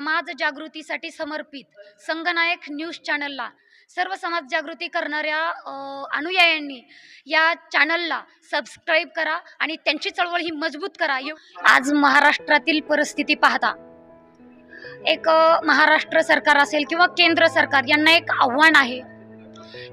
समाज जागृतीसाठी समर्पित संगनायक न्यूज चॅनलला सर्व समाज जागृती करणाऱ्या अनुयायांनी या चॅनलला सबस्क्राईब करा आणि त्यांची चळवळ ही मजबूत करा. आज महाराष्ट्रातील परिस्थिती पाहता. एक महाराष्ट्र सरकार असेल किंवा केंद्र सरकार यांना एक आव्हान आहे.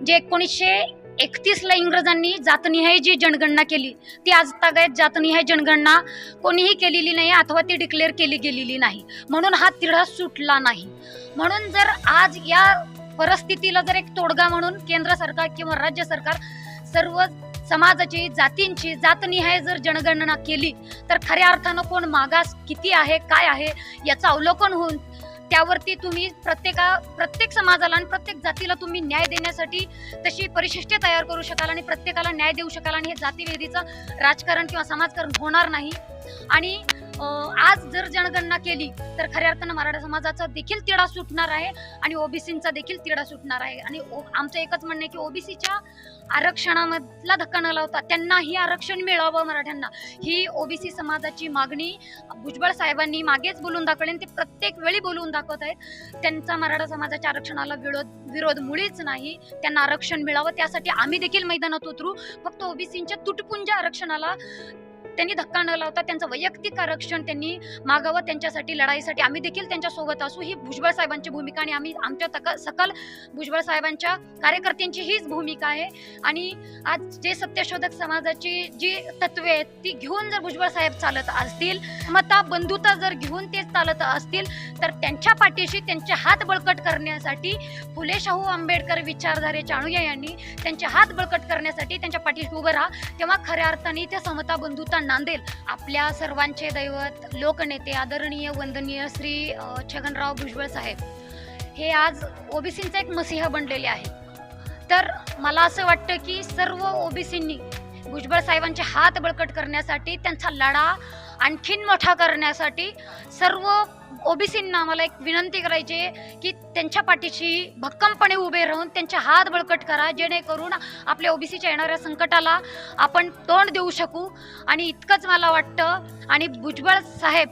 जे एकोणीसशे एकतीसला इंग्रजांनी जातनिहाय जी जनगणना केली ती आज तागायत जातनिहाय जनगणना कोणीही केलेली नाही अथवा ती डिक्लेअर केली गेलेली नाही. म्हणून हा तिढा सुटला नाही. म्हणून जर आज या परिस्थितीला जर एक तोडगा म्हणून केंद्र सरकार किंवा राज्य सरकार सर्व समाजाची जातींची जातनिहाय जर जनगणना केली तर खऱ्या अर्थानं कोण मागास किती आहे काय आहे याचं अवलोकन होऊन त्यावरती तुम्ही प्रत्येका प्रत्येक समाजाला आणि प्रत्येक जातीला तुम्ही न्याय देण्यासाठी तशी परिशिष्टे तयार करू शकाल आणि प्रत्येकाला न्याय देऊ शकाल आणि हे जातीभेदीचं राजकारण किंवा समाजकारण होणार नाही. आणि आज जर जनगणना केली तर खऱ्या अर्थानं मराठा समाजाचा देखील तिढा सुटणार आहे आणि ओबीसीचा देखील तिढा सुटणार आहे. आणि ओ- आमचं एकच म्हणणं आहे की ओबीसीच्या आरक्षणामधला धक्का न लावता त्यांनाही आरक्षण मिळावं मराठ्यांना. ही ओबीसी समाजाची मागणी भुजबळ साहेबांनी मागेच बोलून दाखवली आणि ते प्रत्येक वेळी बोलवून दाखवत आहेत. त्यांचा मराठा समाजाच्या आरक्षणाला विरोध विरोध मुळीच नाही. त्यांना आरक्षण मिळावं त्यासाठी आम्ही देखील मैदानात उतरू. फक्त ओबीसींच्या तुटपुंज्या आरक्षणाला त्यांनी धक्का न लावता त्यांचं वैयक्तिक आरक्षण त्यांनी मागावं त्यांच्यासाठी लढाईसाठी आम्ही देखील त्यांच्यासोबत असू. ही भुजबळ साहेबांची भूमिका आणि आम्ही आमच्या तक सकल भुजबळ साहेबांच्या कार्यकर्त्यांची हीच भूमिका आहे. आणि आज जे सत्यशोधक समाजाची जी तत्वे आहेत ती घेऊन जर भुजबळ साहेब चालत असतील मता बंधुता जर घेऊन ते चालत असतील तर त्यांच्या पाठीशी त्यांचे हात बळकट करण्यासाठी फुले शाहू आंबेडकर विचारधारेच्या अनुयायांनी त्यांचे हात बळकट करण्यासाठी त्यांच्या पाठीशी उभं राहा. तेव्हा खऱ्या अर्थाने इथे समता बंधुता नांदेल आपल्या सर्वांचे दैवत लोकनेते आदरणीय वंदनीय श्री छगनराव भुजबळ साहेब. हे आज ओबीसींचा एक मसीहा बनलेले आहे. तर मला असं वाटतं की सर्व ओबीसींनी भुजबळ साहेबांचे हात बळकट करण्यासाठी त्यांचा लढा आणखीन मोठा करण्यासाठी सर्व ओबीसींना मला एक विनंती करायची आहे की त्यांच्या पाठीशी भक्कमपणे उभे राहून त्यांचे हात बळकट करा जेणेकरून आपल्या ओबीसीच्या येणाऱ्या संकटाला आपण तोंड देऊ शकू. आणि इतकंच मला वाटतं आणि भुजबळ साहेब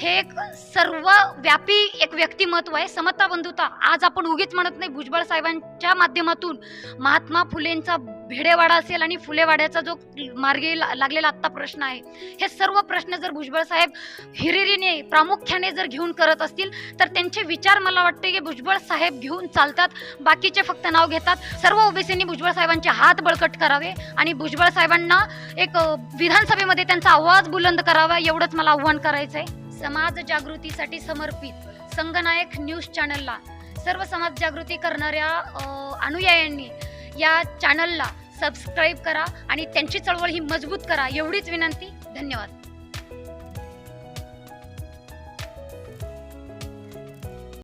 हे एक सर्व व्यापी एक व्यक्तिमत्व आहे समता बंधुता. आज आपण उगीच म्हणत नाही भुजबळ साहेबांच्या माध्यमातून महात्मा फुलेंचा भेडेवाडा असेल आणि फुलेवाड्याचा जो मार्गी ला- लागलेला आत्ता प्रश्न आहे हे सर्व प्रश्न जर भुजबळ साहेब हिरिरीने प्रामुख्याने जर घेऊन करत असतील तर त्यांचे विचार मला वाटते की भुजबळ साहेब घेऊन चालतात बाकीचे फक्त नाव घेतात. सर्व ओबीसींनी भुजबळ साहेबांचे हात बळकट करावे आणि भुजबळ साहेबांना एक विधानसभेमध्ये त्यांचा आवाज बुलंद करावा एवढंच मला आव्हान करायचं आहे समाज जागृतीसाठी समर्पित संगनायक न्यूज चॅनलला. सर्व समाज जागृती करणाऱ्या अनुयायांनी या चॅनलला सबस्क्राईब करा आणि त्यांची चळवळ ही मजबूत करा. एवढीच विनंती. धन्यवाद.